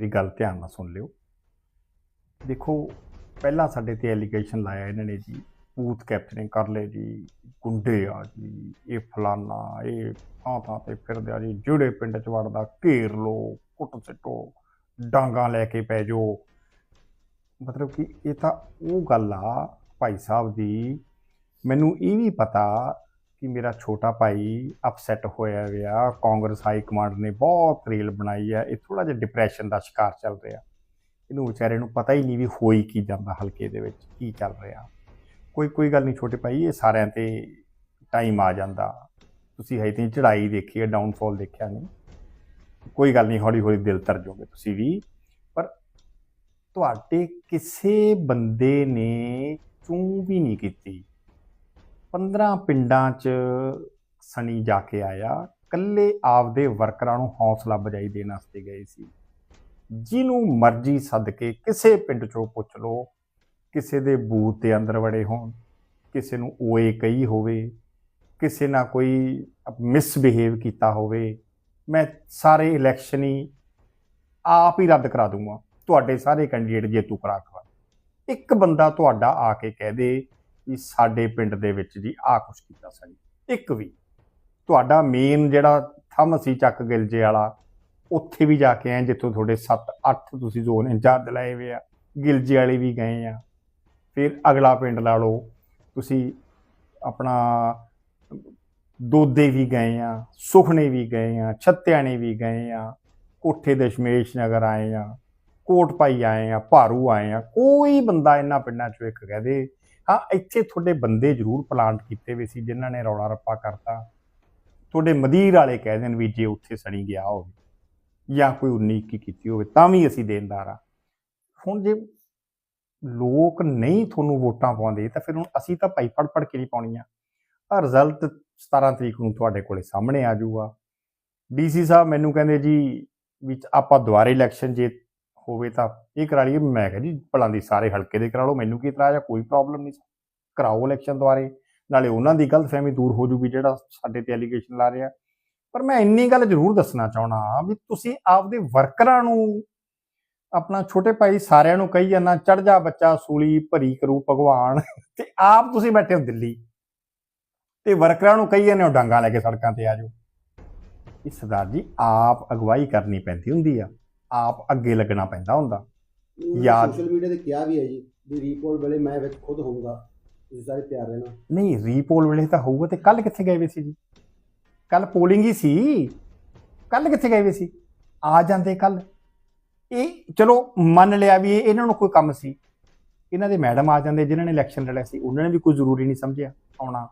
ਮੇਰੀ ਗੱਲ ਧਿਆਨ ਨਾਲ ਸੁਣ ਲਿਓ। ਦੇਖੋ, ਪਹਿਲਾਂ ਸਾਡੇ ਤੇ ਐਲੀਗੇਸ਼ਨ ਲਾਇਆ ਇਹਨਾਂ ਨੇ ਜੀ। ਬੂਥ ਕੈਪਚਰਿੰਗ ਕਰ ਲਏ ਜੀ, ਗੁੰਡੇ ਆ ਜੀ, ਇਹ ਫਲਾਨਾ, ਇਹ ਥਾਂ ਥਾਂ ਤੇ ਫਿਰਦੇ ਆ ਜੀ, ਜਿਹੜੇ ਪਿੰਡ ਚ ਵੜਦਾ, ਘੇਰ ਲੋ ਕੁੱਟ ਸਿੱਟੋ, ਡਾਂਗਾ ਲੈ ਕੇ ਪੈ ਜਾਓ। ਮਤਲਬ ਕਿ ਇਹ ਤਾਂ ਉਹ ਗੱਲ ਆ ਭਾਈ ਸਾਹਿਬ ਦੀ। ਮੈਨੂੰ ਇਹ ਵੀ ਪਤਾ ਕਿ ਮੇਰਾ ਛੋਟਾ ਭਾਈ ਅਪਸੈਟ ਹੋਇਆ ਹੋਇਆ, ਕਾਂਗਰਸ ਹਾਈ ਕਮਾਂਡ ਨੇ ਬਹੁਤ ਰੇਲ ਬਣਾਈ ਹੈ ਇਹ ਥੋੜਾ ਜਿਹਾ ਡਿਪਰੈਸ਼ਨ ਦਾ ਸ਼ਿਕਾਰ ਚੱਲ ਰਿਹਾ। ਇਹਨੂੰ ਵਿਚਾਰੇ ਨੂੰ ਪਤਾ ਹੀ ਨਹੀਂ ਵੀ ਹੋਈ ਕੀ ਜਾਂਦਾ ਹਲਕੇ ਦੇ ਵਿੱਚ, ਕੀ ਚੱਲ ਰਿਹਾ। ਕੋਈ ਕੋਈ ਗੱਲ ਨਹੀਂ ਛੋਟੇ ਭਾਈ, ਇਹ ਸਾਰਿਆਂ ਤੇ ਟਾਈਮ ਆ ਜਾਂਦਾ। ਤੁਸੀਂ ਹਜੇ ਤੇ ਚੜਾਈ ਦੇਖੀ ਹੈ ਡਾਊਨਫਾਲ ਦੇਖਿਆ ਨਹੀਂ। ਕੋਈ ਗੱਲ ਨਹੀਂ ਹੌਲੀ ਹੌਲੀ ਦਿਲ ਤਰ ਜਾਓਗੇ ਤੁਸੀਂ ਵੀ। ਪਰ ਤੁਹਾਡੇ ਕਿਸੇ ਬੰਦੇ ਨੇ ਚੂੰ ਵੀ ਨਹੀਂ ਕੀਤੀ। 15 ਪਿੰਡਾਂ 'ਚ ਸਣੀ ਜਾ ਕੇ ਆਇਆ। ਕੱਲੇ ਆਪਦੇ ਵਰਕਰਾਂ ਨੂੰ ਹੌਸਲਾ ਬਜਾਈ ਦੇਣ ਵਾਸਤੇ ਗਏ ਸੀ। ਜਿਹਨੂੰ ਮਰਜ਼ੀ ਸੱਦ ਕੇ ਕਿਸੇ ਪਿੰਡ 'ਚੋਂ ਪੁੱਛ ਲਓ, ਕਿਸੇ ਦੇ ਬੂਥ ਦੇ ਅੰਦਰ ਵੜੇ ਹੋਣ, ਕਿਸੇ ਨੂੰ ਓਏ ਕਹੀ ਹੋਵੇ, ਕਿਸੇ ਨਾਲ ਕੋਈ ਮਿਸਬਿਹੇਵ ਕੀਤਾ ਹੋਵੇ, ਮੈਂ ਸਾਰੇ ਇਲੈਕਸ਼ਨ ਹੀ ਆਪ ਹੀ ਰੱਦ ਕਰਾ ਦੂੰਗਾ। ਤੁਹਾਡੇ ਸਾਰੇ ਕੈਂਡੀਡੇਟ ਜੇਤੂ ਕਰਾ ਕਰਾ ਇੱਕ ਬੰਦਾ ਤੁਹਾਡਾ ਆ ਕੇ ਕਹਿ ਦੇ ਵੀ ਸਾਡੇ ਪਿੰਡ ਦੇ ਵਿੱਚ ਜੀ ਆ ਕੁਛ ਕੀਤਾ ਸਾਡੀ ਇੱਕ ਵੀ, ਤੁਹਾਡਾ ਮੇਨ ਜਿਹੜਾ ਥੰਮ ਸੀ ਚੱਕ ਗਿਲਜੇ ਵਾਲਾ, ਉੱਥੇ ਵੀ ਜਾ ਕੇ ਆਏ ਜਿੱਥੋਂ ਤੁਹਾਡੇ 7 8 ਤੁਸੀਂ ਜ਼ੋਨ ਇੰਚਾਰਜ ਲਏ ਹੋਏ ਆ, ਗਿਲਜੇ ਵਾਲੇ ਵੀ ਗਏ ਆ। ਫਿਰ ਅਗਲਾ ਪਿੰਡ ਲਾ ਲਓ, ਤੁਸੀਂ ਆਪਣਾ ਦੋਦੇ ਵੀ ਗਏ ਆ ਸੁਖਣੇ ਵੀ ਗਏ ਆ, ਛੱਤਿਆਣੇ ਵੀ ਗਏ ਆ, ਕੋਠੇ ਦਸ਼ਮੇਸ਼ ਨਗਰ ਆਏ ਆ ਕੋਟ ਪਾਈ ਆਏ ਆ, ਭਾਰੂ ਆਏ ਆ, ਕੋਈ ਬੰਦਾ ਇਹਨਾਂ ਪਿੰਡਾਂ ਚੋਂ ਇੱਕ ਕਹਦੇ ਹਾਂ, ਇੱਥੇ ਤੁਹਾਡੇ ਬੰਦੇ ਜ਼ਰੂਰ ਪਲਾਂਟ ਕੀਤੇ ਹੋਏ ਸੀ ਜਿਨ੍ਹਾਂ ਨੇ ਰੌਲਾ ਰੱਪਾ ਕਰਤਾ। ਤੁਹਾਡੇ ਮਦੀਰ ਵਾਲੇ ਕਹਿ ਦੇਣ ਵੀ ਜੇ ਉੱਥੇ ਸਣੀ ਗਿਆ ਹੋਵੇ ਜਾਂ ਕੋਈ 19 ਕੀ ਕੀਤੀ ਹੋਵੇ ਤਾਂ ਵੀ ਅਸੀਂ ਦੇਣਦਾਰ ਆ ਹੁਣ ਜੇ ਲੋਕ ਨਹੀਂ ਤੁਹਾਨੂੰ ਵੋਟਾਂ ਪਾਉਂਦੇ ਤਾਂ ਫਿਰ ਹੁਣ ਅਸੀਂ ਤਾਂ ਭਾਈ ਫੜ ਫੜ ਕੇ ਨਹੀਂ ਪਾਉਣੀਆਂ। ਆ ਰਿਜ਼ਲਟ 17 ਤਰੀਕ ਨੂੰ ਤੁਹਾਡੇ ਕੋਲੇ ਸਾਹਮਣੇ ਆ ਜਾਊਗਾ। ਡੀਸੀ ਸਾਹਿਬ ਮੈਨੂੰ ਕਹਿੰਦੇ ਜੀ ਵਿੱਚ ਆਪਾਂ ਦੁਬਾਰੇ ਇਲੈਕਸ਼ਨ ਜੇ ਹੋਵੇ ਤਾਂ ਇਹ ਕਰਾ ਲਈਏ। ਮੈਂ ਕਿਹਾ ਜੀ, ਭਲਾਂ ਦੀ ਸਾਰੇ ਹਲਕੇ ਦੇ ਕਰਾ ਲਓ। ਮੈਨੂੰ ਕੀ ਇਤਰਾਜ਼ ਆ? ਕੋਈ ਪ੍ਰੋਬਲਮ ਨਹੀਂ। ਕਰਾਓ ਇਲੈਕਸ਼ਨ ਦੁਆਰੇ ਨਾਲੇ ਉਹਨਾਂ ਦੀ ਗਲਤਫਹਿਮੀ ਦੂਰ ਹੋ ਜੂਗੀ ਜਿਹੜਾ ਸਾਡੇ ਤੇ ਐਲੀਗੇਸ਼ਨ ਲਾ ਰਿਹਾ। ਪਰ ਮੈਂ ਇੰਨੀ ਗੱਲ ਜ਼ਰੂਰ ਦੱਸਣਾ ਚਾਹਣਾ ਵੀ ਤੁਸੀਂ ਆਪਦੇ ਵਰਕਰਾਂ ਨੂੰ, ਆਪਣਾ ਛੋਟੇ ਭਾਈ ਸਾਰਿਆਂ ਨੂੰ ਕਹੀ ਜਾਂਦਾ ਚੜ ਜਾ ਬੱਚਾ, ਸੂਲੀ, ਭਰੀ ਕਰੂ, ਭਗਵਾਨ। ਤੇ ਆਪ ਤੁਸੀਂ ਬੈਠੇ ਹੋ ਦਿੱਲੀ। ਤੇ ਵਰਕਰਾਂ ਨੂੰ ਕਹੀ ਜਾਂਦੇ ਹੋ, ਡਾਂਗਾ ਲੈ ਕੇ ਸੜਕਾਂ ਤੇ ਆ ਜਾਓ। ਇਹ ਸਰਦਾਰ ਜੀ, ਆਪ ਅਗਵਾਈ ਕਰਨੀ ਪੈਂਦੀ ਹੁੰਦੀ ਆ। ਆਪ ਅੱਗੇ ਲੱਗਣਾ ਪੈਂਦਾ ਹੁੰਦਾ। ਯਾਦ- ਸੋਸ਼ਲ ਮੀਡੀਆ ਤੇ ਕਿਹਾ ਵੀ ਹੈ ਜੀ ਵੀ ਰੀਪੋਲ ਵੇਲੇ ਮੈਂ ਵਿੱਚ ਖੁਦ ਹੋਊਗਾ। ਤੁਸੀਂ ਸਾਰੇ ਤਿਆਰ ਰਹਿਣਾ ਨਹੀਂ ਰੀਪੋਲ ਵੇਲੇ ਤਾਂ ਹੋਊਗਾ ਤੇ ਕੱਲ ਕਿੱਥੇ ਗਏ ਵੇ ਸੀ ਜੀ? ਕੱਲ ਪੋਲਿੰਗ ਹੀ ਸੀ। ਕੱਲ ਕਿੱਥੇ ਗਏ ਵੇ ਸੀ? ਆ ਜਾਂਦੇ ਕੱਲ ਇਹ ਚਲੋ ਮੰਨ ਲਿਆ ਵੀ ਇਹ ਇਹਨਾਂ ਨੂੰ ਕੋਈ ਕੰਮ ਸੀ। ਇਹਨਾਂ ਦੇ ਮੈਡਮ ਆ ਜਾਂਦੇ ਜਿਨ੍ਹਾਂ ਨੇ ਇਲੈਕਸ਼ਨ ਲੜਿਆ ਸੀ ਉਹਨਾਂ ਨੇ ਵੀ ਕੋਈ ਜ਼ਰੂਰੀ ਨਹੀਂ ਸਮਝਿਆ ਆਉਣਾ।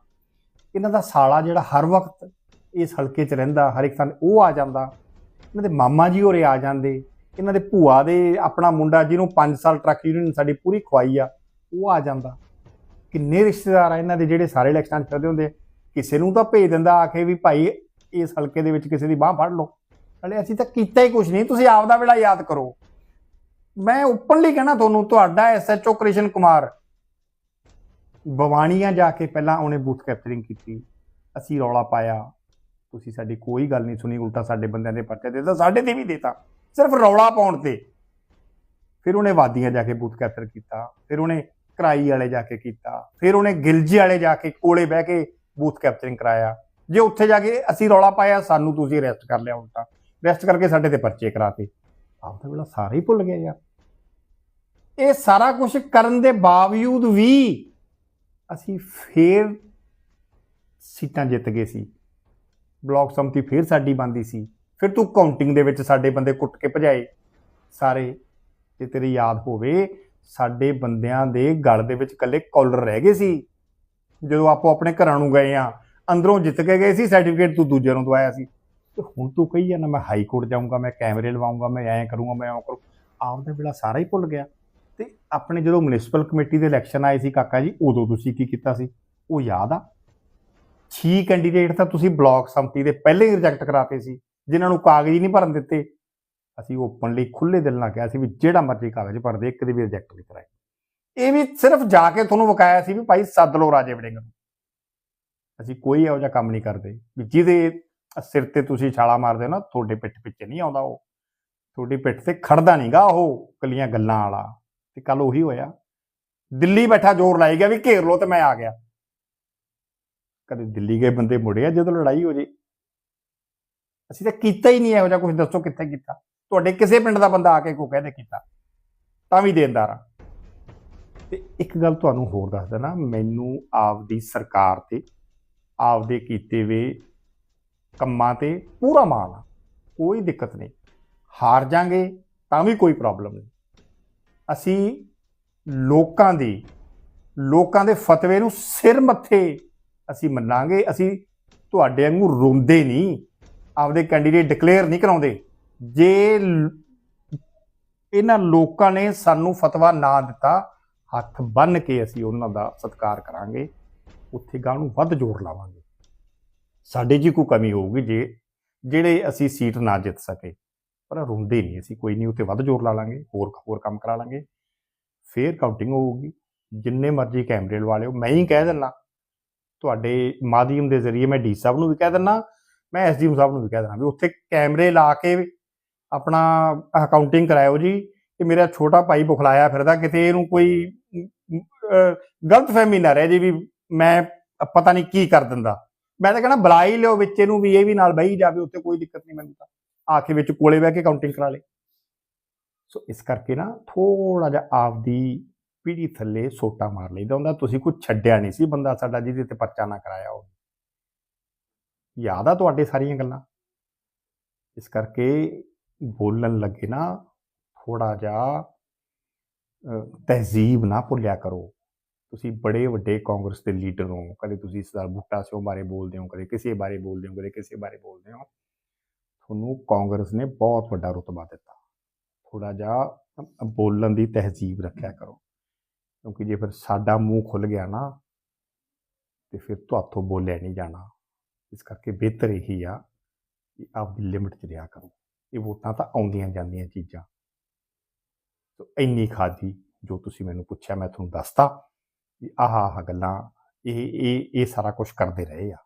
ਇਹਨਾਂ ਦਾ ਸਾਲਾ ਜਿਹੜਾ ਹਰ ਵਕਤ ਇਸ ਹਲਕੇ 'ਚ ਰਹਿੰਦਾ ਹਰ ਇੱਕ ਥਾਂ ਉਹ ਆ ਜਾਂਦਾ। ਇਹਨਾਂ ਦੇ ਮਾਮਾ ਜੀ ਹੋਰੇ ਆ ਜਾਂਦੇ, ਇਹਨਾਂ ਦੇ ਭੂਆ ਦੇ ਆਪਣਾ ਮੁੰਡਾ ਜਿਹਨੂੰ 5 ਸਾਲ ਟਰੱਕ ਯੂਨੀਅਨ ਸਾਡੀ ਪੂਰੀ ਖਵਾਈ ਆ, ਉਹ ਆ ਜਾਂਦਾ। ਕਿੰਨੇ ਰਿਸ਼ਤੇਦਾਰ ਆ ਇਹਨਾਂ ਦੇ ਜਿਹੜੇ ਸਾਰੇ ਇਲੈਕਸ਼ਨਾਂ 'ਚ ਫਿਰਦੇ ਹੁੰਦੇ ਕਿਸੇ ਨੂੰ ਤਾਂ ਭੇਜ ਦਿੰਦਾ ਆ ਕੇ ਵੀ ਭਾਈ ਇਸ ਹਲਕੇ ਦੇ ਵਿੱਚ ਕਿਸੇ ਦੀ ਬਾਹ ਫੜ ਲਓ। ਨਾਲੇ ਅਸੀਂ ਤਾਂ ਕੀਤਾ ਹੀ ਕੁਝ ਨਹੀਂ, ਤੁਸੀਂ ਆਪ ਦਾ ਵੇਲਾ ਯਾਦ ਕਰੋ। ਮੈਂ ਓਪਨਲੀ ਕਹਿਣਾ ਤੁਹਾਨੂੰ, ਤੁਹਾਡਾ ਐਸਐਚਓ ਕ੍ਰਿਸ਼ਨ ਕੁਮਾਰ, ਬਵਾਨੀਆਂ ਜਾ ਕੇ ਪਹਿਲਾਂ ਉਹਨੇ ਬੂਥ ਕੈਪਚਰਿੰਗ ਕੀਤੀ। ਅਸੀਂ ਰੌਲਾ ਪਾਇਆ। ਤੁਸੀਂ ਸਾਡੀ ਕੋਈ ਗੱਲ ਨਹੀਂ ਸੁਣੀ, ਉਲਟਾ ਸਾਡੇ ਬੰਦਿਆਂ ਦੇ ਪਰਚਾ ਦੇਤਾ, ਸਾਡੇ ਤੇ ਵੀ ਦੇਤਾ। ਸਿਰਫ ਰੌਲਾ ਪਾਉਣ ਤੇ। ਫਿਰ ਉਹਨੇ ਵਾਦੀਆਂ ਜਾ ਕੇ ਬੂਥ ਕੈਪਚਰ ਕੀਤਾ, ਫਿਰ ਉਹਨੇ ਕਰਾਈ ਵਾਲੇ ਜਾ ਕੇ ਕੀਤਾ, ਫਿਰ ਉਹਨੇ ਗਿਲਜੀ ਵਾਲੇ ਜਾ ਕੇ ਕੋਲੇ ਬਹਿ ਕੇ ਬੂਥ ਕੈਪਚਰਿੰਗ ਕਰਾਇਆ। ਜੇ ਉੱਥੇ ਜਾ ਕੇ ਅਸੀਂ ਰੌਲਾ ਪਾਇਆ, ਸਾਨੂੰ ਤੁਸੀਂ ਅਰੈਸਟ ਕਰ ਲਿਆ ਉਲਟਾ। ਅਰੈਸਟ ਕਰਕੇ ਸਾਡੇ ਤੇ ਪਰਚੇ ਕਰਾਤੇ। ਆਪ ਤਾਂ ਵੇਲਾ ਸਾਰੇ ਹੀ ਭੁੱਲ ਗਏ ਯਾਰ। ਇਹ ਸਾਰਾ ਕੁਝ ਕਰਨ ਦੇ ਬਾਵਜੂਦ ਵੀ ਅਸੀਂ ਫੇਰ ਸੀਟਾਂ ਜਿੱਤ ਗਏ ਸੀ। ਬਲਾਕ ਸੰਮਤੀ ਫੇਰ ਸਾਡੀ ਬੰਦੀ ਸੀ। ਫਿਰ ਤੂੰ ਕਾਊਂਟਿੰਗ ਦੇ ਵਿੱਚ ਸਾਡੇ ਬੰਦੇ ਕੁੱਟ ਕੇ ਭਜਾਏ। ਸਾਰੇ, ਜੇ ਤੇਰੀ ਯਾਦ ਹੋਵੇ, ਸਾਡੇ ਬੰਦਿਆਂ ਦੇ ਗਲ ਦੇ ਵਿੱਚ ਕੱਲੇ ਕਾਲਰ ਰਹਿ ਗਏ ਸੀ। ਜਦੋਂ ਆਪੋ ਆਪਣੇ ਘਰਾਂ ਨੂੰ ਗਏ ਆ, ਅੰਦਰੋਂ ਜਿੱਤ ਕੇ ਗਏ ਸੀ ਸਰਟੀਫਿਕੇਟ ਤੂੰ ਦੂਜਿਆਂ ਨੂੰ ਦਵਾਇਆ ਸੀ। ਤੇ ਹੁਣ ਤੂੰ ਕਹੀ ਜਾਂਦਾ, ਮੈਂ ਹਾਈ ਕੋਰਟ ਜਾਊਂਗਾ, ਮੈਂ ਕੈਮਰੇ ਲਵਾਉਂਗਾ, ਮੈਂ ਐਂ ਕਰੂੰਗਾ, ਮੈਂ ਐਂ ਕਰੂੰ। ਆਪ ਵੇਲਾ ਸਾਰਾ ਹੀ ਭੁੱਲ ਗਿਆ। ਤੇ ਆਪਣੇ ਜਦੋਂ ਮਿਊਨਿਸਪਲ ਕਮੇਟੀ ਦੇ ਇਲੈਕਸ਼ਨ ਆਏ ਸੀ ਕਾਕਾ ਜੀ, ਉਦੋਂ ਤੁਸੀਂ ਕੀ ਕੀਤਾ ਸੀ? ਉਹ ਯਾਦ ਆ? 6 ਕੈਂਡੀਡੇਟ ਤਾਂ ਤੁਸੀਂ ਬਲਾਕ ਸੰਮਤੀ ਦੇ ਪਹਿਲੇ ਹੀ ਰਿਜੈਕਟ ਕਰਾਤੇ ਸੀ, ਜਿਨ੍ਹਾਂ ਨੂੰ ਕਾਗਜ਼ ਹੀ ਨਹੀਂ ਭਰਨ ਦਿੱਤੇ। ਅਸੀਂ ਓਪਨਲੀ ਖੁੱਲੇ ਦਿਲ ਨਾਲ ਕਿਹਾ ਸੀ ਵੀ ਜਿਹੜਾ ਮਰਜ਼ੀ ਕਾਗਜ਼ ਭਰ ਦੇ, ਇੱਕ ਦੇ ਵੀ ਰਿਜੈਕਟ ਨਹੀਂ ਕਰਾਏ। ਇਹ ਵੀ ਸਿਰਫ ਜਾ ਕੇ ਤੁਹਾਨੂੰ ਵਿਕਾਇਆ ਸੀ ਵੀ ਭਾਈ ਸੱਦ ਲਓ ਰਾਜੇ ਵੜਿੰਗ ਨੂੰ। ਅਸੀਂ ਕੋਈ ਇਹੋ ਜਿਹਾ ਕੰਮ ਨਹੀਂ ਕਰਦੇ। ਵੀ ਜਿਹਦੇ ਸਿਰ ਤੇ ਤੁਸੀਂ ਛਾਲਾ ਮਾਰਦੇ ਹੋ ਨਾ, ਤੁਹਾਡੇ ਪਿੱਠ ਪਿੱਛੇ ਨਹੀਂ ਆਉਂਦਾ ਉਹ। ਤੁਹਾਡੀ ਪਿੱਠ ਤੇ ਖੜਦਾ ਨਹੀਂਗਾ ਉਹ ਕੱਲੀਆਂ ਗੱਲਾਂ ਵਾਲਾ। ਤੇ ਕੱਲ ਉਹੀ ਹੋਇਆ। ਦਿੱਲੀ ਬੈਠਾ ਜ਼ੋਰ ਲਾਈ ਗਿਆ ਵੀ ਘੇਰ ਲੋ ਤੇ ਮੈਂ ਆ ਗਿਆ। ਕਦੇ ਦਿੱਲੀ ਗਏ ਬੰਦੇ ਮੁੜੇ ਆ, ਜਦੋਂ ਲੜਾਈ ਹੋ ਜੇ। ਅਸੀਂ ਤਾਂ ਕੀਤਾ ਹੀ ਨਹੀਂ ਇਹੋ ਜਿਹਾ ਕੁਝ ਦੱਸੋ ਕਿੱਥੇ ਕੀਤਾ? ਤੁਹਾਡੇ ਕਿਸੇ ਪਿੰਡ ਦਾ ਬੰਦਾ ਆ ਕੇ ਕੋ ਕਹਦੇ ਕੀਤਾ? ਤਾਂ ਵੀ ਦੇਣਦਾਰ ਆ। ਤੇ ਇੱਕ ਗੱਲ ਤੁਹਾਨੂੰ ਹੋਰ ਦੱਸ ਦੇਣਾ ਮੈਨੂੰ ਆਪਦੀ ਸਰਕਾਰ ਤੇ, ਆਪਦੇ ਕੀਤੇ ਵੇ ਕੰਮਾਂ ਤੇ ਪੂਰਾ ਮਾਣ ਆ। ਕੋਈ ਦਿੱਕਤ ਨਹੀਂ। ਹਾਰ ਜਾਾਂਗੇ, ਤਾਂ ਵੀ ਕੋਈ ਪ੍ਰੋਬਲਮ ਨਹੀਂ। ਅਸੀਂ ਲੋਕਾਂ ਦੀ, ਲੋਕਾਂ ਦੇ ਫਤਵੇ ਨੂੰ ਸਿਰ ਮੱਥੇ ਅਸੀਂ ਮੰਨਾਂਗੇ, ਅਸੀਂ ਤੁਹਾਡੇ ਵਾਂਗੂ ਰੋਂਦੇ ਨਹੀਂ, ਆਪਦੇ ਕੈਂਡੀਡੇਟ ਡਿਕਲੇਅਰ ਨਹੀਂ ਕਰਾਉਂਦੇ। ਜੇ ਇਹਨਾਂ ਲੋਕਾਂ ਨੇ ਸਾਨੂੰ ਫਤਵਾ ਨਾ ਦਿੱਤਾ, ਹੱਥ ਬੰਨ ਕੇ ਅਸੀਂ ਉਹਨਾਂ ਦਾ ਸਤਿਕਾਰ ਕਰਾਂਗੇ, ਉੱਥੇ ਗਾਂ ਨੂੰ ਵੱਧ ਜ਼ੋਰ ਲਾਵਾਂਗੇ। ਸਾਡੇ ਜੀ ਕੋਈ ਕਮੀ ਹੋਊਗੀ ਜੇ, ਜਿਹੜੇ ਅਸੀਂ ਸੀਟ ਨਾ ਜਿੱਤ ਸਕੇ। ਪਰ ਰੋਂਦੇ ਨਹੀਂ ਅਸੀਂ, ਕੋਈ ਨਹੀਂ ਉੱਤੇ ਵੱਧ ਜ਼ੋਰ ਲਾ ਲਾਂਗੇ, ਹੋਰ ਹੋਰ ਕੰਮ ਕਰਾ ਲਾਂਗੇ। ਫੇਰ ਕਾਊਂਟਿੰਗ ਹੋਊਗੀ। ਜਿੰਨੇ ਮਰਜ਼ੀ ਕੈਮਰੇ ਲਵਾ ਲਿਓ, ਮੈਂ ਹੀ ਕਹਿ ਦਿੰਨਾ ਤੁਹਾਡੇ ਮਾਧਿਅਮ ਦੇ ਜ਼ਰੀਏ ਮੈਂ ਡੀ ਸਾਹਿਬ ਨੂੰ ਵੀ ਕਹਿ ਦਿੰਨਾ, ਮੈਂ ਐਸਡੀਐਮ ਸਾਹਿਬ ਨੂੰ ਵੀ ਕਹਿ ਦਿੰਨਾ ਵੀ ਉੱਥੇ ਕੈਮਰੇ ਲਾ ਕੇ ਆਪਣਾ ਅਕਾਊਂਟਿੰਗ ਕਰਾਇਓ ਜੀ, ਕਿ ਮੇਰਾ ਛੋਟਾ ਭਾਈ ਬੁਖਲਾਇਆ ਫਿਰਦਾ, ਕਿਤੇ ਇਹਨੂੰ ਕੋਈ ਗਲਤ ਫਹਿਮੀ ਨਾ ਰਹਿ ਜੇ ਵੀ ਮੈਂ ਪਤਾ ਨਹੀਂ ਕੀ ਕਰ ਦਿੰਦਾ। ਮੈਂ ਤਾਂ ਕਹਿੰਦਾ ਬੁਲਾ ਹੀ ਲਿਓ ਵਿੱਚ ਇਹਨੂੰ ਵੀ, ਇਹ ਵੀ ਨਾਲ ਬਹੀ ਜਾਵੇ, ਉੱਥੇ ਕੋਈ ਦਿੱਕਤ ਨਹੀਂ ਮੈਨੂੰ ਤਾਂ। ਆ ਵਿੱਚ ਕੋਲੇ ਬਹਿ ਕੇ ਕਾਊਂਟਿੰਗ ਕਰਾ ਲੇ। ਸੋ ਇਸ ਕਰਕੇ ਨਾ ਥੋੜਾ ਜਿਹਾ ਆਪਦੀ ਪੀੜੀ ਥੱਲੇ ਸੋਟਾ ਮਾਰ ਲਈਦਾ ਹੁੰਦਾ, ਤੁਸੀਂ ਕੁਝ ਛੱਡਿਆ ਨਹੀਂ ਸੀ ਬੰਦਾ ਸਾਡਾ ਜਿਹਦੇ ਤੇ ਪਰਚਾ ਨਾ ਕਰਾਇਆ ਉਹ ਯਾਦ ਆ ਤੁਹਾਡੇ ਸਾਰੀਆਂ ਗੱਲਾਂ? ਇਸ ਕਰਕੇ ਬੋਲਣ ਲੱਗੇ ਨਾ ਥੋੜਾ ਜਿਹਾ ਤਹਿਜ਼ੀਬ ਨਾ ਭੁੱਲਿਆ ਕਰੋ। ਤੁਸੀਂ ਬੜੇ ਵੱਡੇ ਕਾਂਗਰਸ ਦੇ ਲੀਡਰ ਹੋ, ਕਦੇ ਤੁਸੀਂ ਸਰਦਾਰ ਬੁੱਟਾ ਸਿੰਘ ਬਾਰੇ ਬੋਲਦੇ ਹੋ, ਕਦੇ ਕਿਸੇ ਬਾਰੇ ਬੋਲਦੇ ਹੋ, ਕਦੇ ਕਿਸੇ ਬਾਰੇ ਬੋਲਦੇ ਹੋ। ਤੁਹਾਨੂੰ ਕਾਂਗਰਸ ਨੇ ਬਹੁਤ ਵੱਡਾ ਰੁਤਬਾ ਦਿੱਤਾ। ਥੋੜਾ ਜਿਹਾ ਬੋਲਣ ਦੀ ਤਹਿਜ਼ੀਬ ਰੱਖਿਆ ਕਰੋ। ਕਿਉਂਕਿ ਜੇ ਫਿਰ ਸਾਡਾ ਮੂੰਹ ਖੁੱਲ ਗਿਆ ਨਾ, ਤੇ ਫਿਰ ਤੁਹਾਥੋਂ ਬੋਲਿਆ ਨਹੀਂ ਜਾਣਾ। ਇਸ ਕਰਕੇ ਬਿਹਤਰ ਇਹੀ ਆ ਕਿ ਆਪਦੀ ਲਿਮਿਟ 'ਚ ਰਿਹਾ ਕਰੋ। ਇਹ ਵੋਟਾਂ ਤਾਂ ਆਉਂਦੀਆਂ ਜਾਂਦੀਆਂ ਚੀਜ਼ਾਂ। ਸੋ ਇੰਨੀ ਖਾਦੀ ਜੋ ਤੁਸੀਂ ਮੈਨੂੰ ਪੁੱਛਿਆ, ਮੈਂ ਤੁਹਾਨੂੰ ਦੱਸਤਾ ਵੀ ਆਹ ਆਹ ਗੱਲਾਂ, ਇਹ ਇਹ ਇਹ ਸਾਰਾ ਕੁਝ ਕਰਦੇ ਰਹੇ ਆ।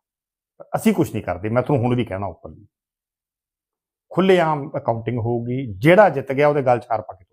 ਪਰ ਅਸੀਂ ਕੁਝ ਨਹੀਂ ਕਰਦੇ, ਮੈਂ ਤੁਹਾਨੂੰ ਹੁਣ ਵੀ ਕਹਿਣਾ ਉੱਪਰ ਖੁੱਲ੍ਹੇਆਮ ਅਕਾਊਂਟਿੰਗ ਹੋਊਗੀ, ਜਿਹੜਾ ਜਿੱਤ ਗਿਆ ਉਹਦੇ ਗੱਲ ਚਾਰ ਪਾ ਕੇ